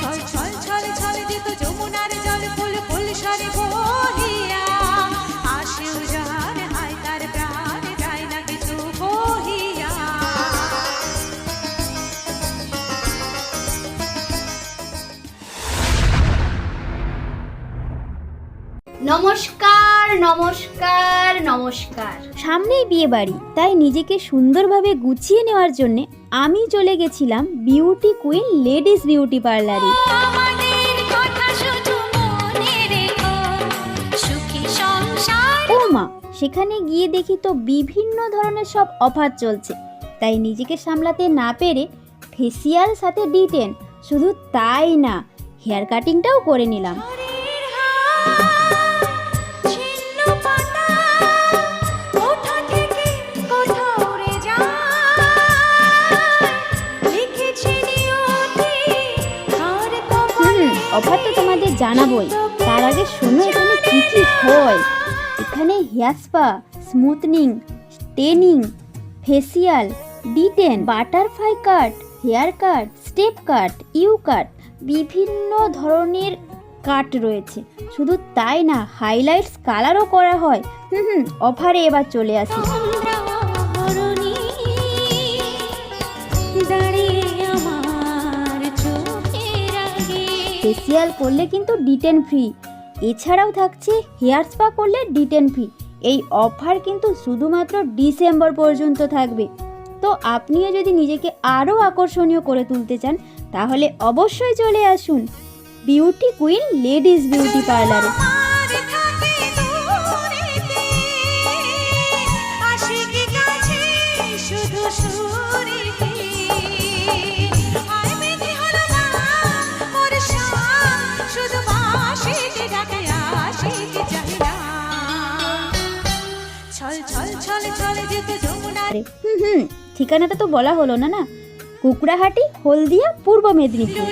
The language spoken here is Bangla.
ছল ছল নমস্কার নমস্কার নমস্কার। সামনেই বিয়ে বাড়ি তাই নিজেকে সুন্দরভাবে গুছিয়ে নেওয়ার জন্য আমি চলে গেছিলাম বিউটি কুইন লেডিস বিউটি পার্লারে। ও মা সেখানে গিয়ে দেখি তো বিভিন্ন ধরনের সব অফার চলছে। তাই নিজেকে সামলাতে না পেরে ফেসিয়াল সাথে ডিটেন শুধু তাই না হেয়ার কাটিংটাও করে নিলাম। অফার তো তোমাদের জানাবোই। তার আগে শোনো, এখানে কি কি হয়? এখানে hair spa smoothening tanning facial, detan, butterfly cut, hair cut, step cut, U cut, বিভিন্ন ধরনের কাট রয়েছে। শুধু তাই না, হাইলাইটস কালারও করা হয়। হুম হুম, অফারে এবার চলে আসি। ফেসিয়াল করলে কিন্তু ডিটেন ফ্রি এছাড়াও থাকছে হেয়ার স্পা করলে ডিটেন ফ্রি এই অফার কিন্তু শুধুমাত্র ডিসেম্বর পর্যন্ত থাকবে। তো আপনিও যদি নিজেকে আরও আকর্ষণীয় করে তুলতে চান, তাহলে অবশ্যই চলে আসুন বিউটি কুইন লেডিস বিউটি পার্লারে শুধু। হুম হুম ঠিকানাটা তো বলা হলো না না। কুকড়াহাটি হলদিয়া পূর্ব মেদিনীপুর।